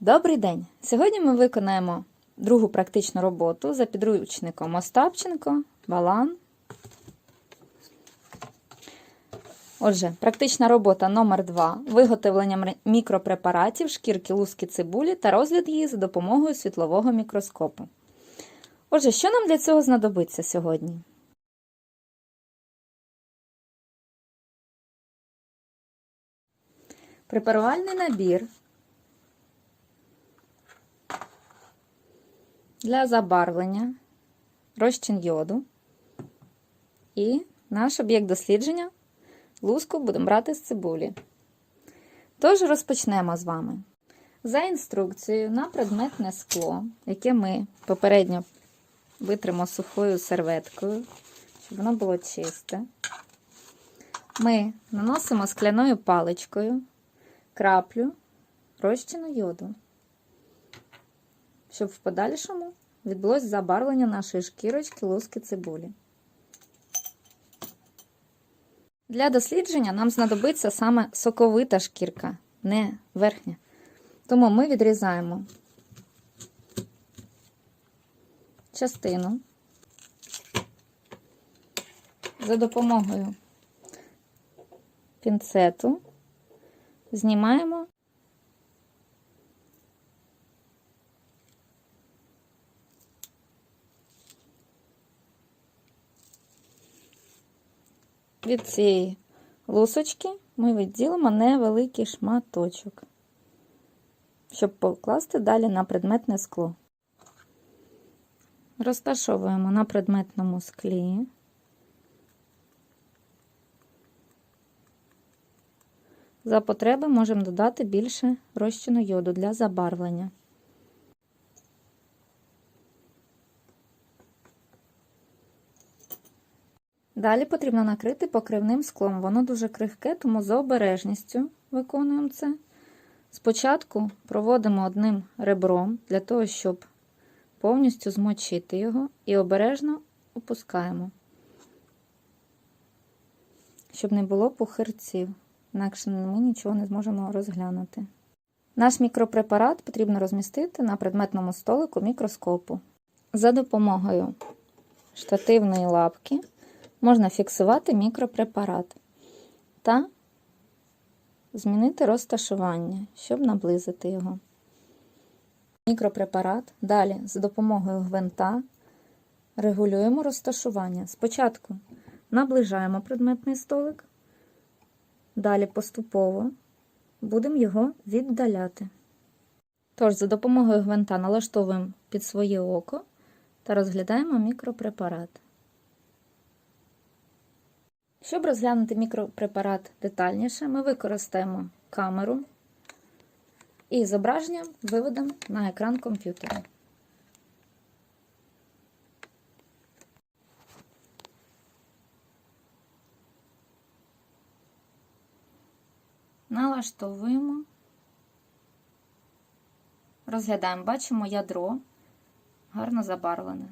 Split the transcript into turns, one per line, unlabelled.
Добрий день! Сьогодні ми виконаємо другу практичну роботу за підручником Остапченко, Балан. Отже, практична робота номер 2 Виготовлення мікропрепаратів, шкірки луски цибулі та розгляд її за допомогою світлового мікроскопу. Отже, що нам для цього знадобиться сьогодні? Препарувальний набір для забарвлення, розчин йоду. І наш об'єкт дослідження луску будемо брати з цибулі. Тож розпочнемо з вами. За інструкцією на предметне скло, яке ми попередньо витримо сухою серветкою, щоб воно було чисте. Ми наносимо скляною паличкою краплю розчину йоду щоб в подальшому відбулось забарвлення нашої шкірочки луски цибулі. Для дослідження нам знадобиться саме соковита шкірка, не верхня. Тому ми відрізаємо частину за допомогою пінцету, знімаємо від цієї лусочки ми відділимо невеликий шматочок, щоб покласти далі на предметне скло. Розташовуємо на предметному склі. За потреби можемо додати більше розчину йоду для забарвлення. Далі потрібно накрити покривним склом. Воно дуже крихке, тому з обережністю виконуємо це. Спочатку проводимо одним ребром для того, щоб повністю змочити його і обережно опускаємо, щоб не було пухирців, інакше ми нічого не зможемо розглянути. Наш мікропрепарат потрібно розмістити на предметному столику мікроскопу. За допомогою штативної лапки можна фіксувати мікропрепарат та змінити розташування, щоб наблизити його. Мікропрепарат далі з допомогою гвинта регулюємо розташування. Спочатку наближаємо предметний столик, далі поступово будемо його віддаляти. Тож, за допомогою гвинта налаштовуємо під своє око та розглядаємо мікропрепарат. Щоб розглянути мікропрепарат детальніше, ми використаємо камеру і зображення виведемо на екран комп'ютера. Налаштовуємо, розглядаємо, бачимо ядро гарно забарвлене.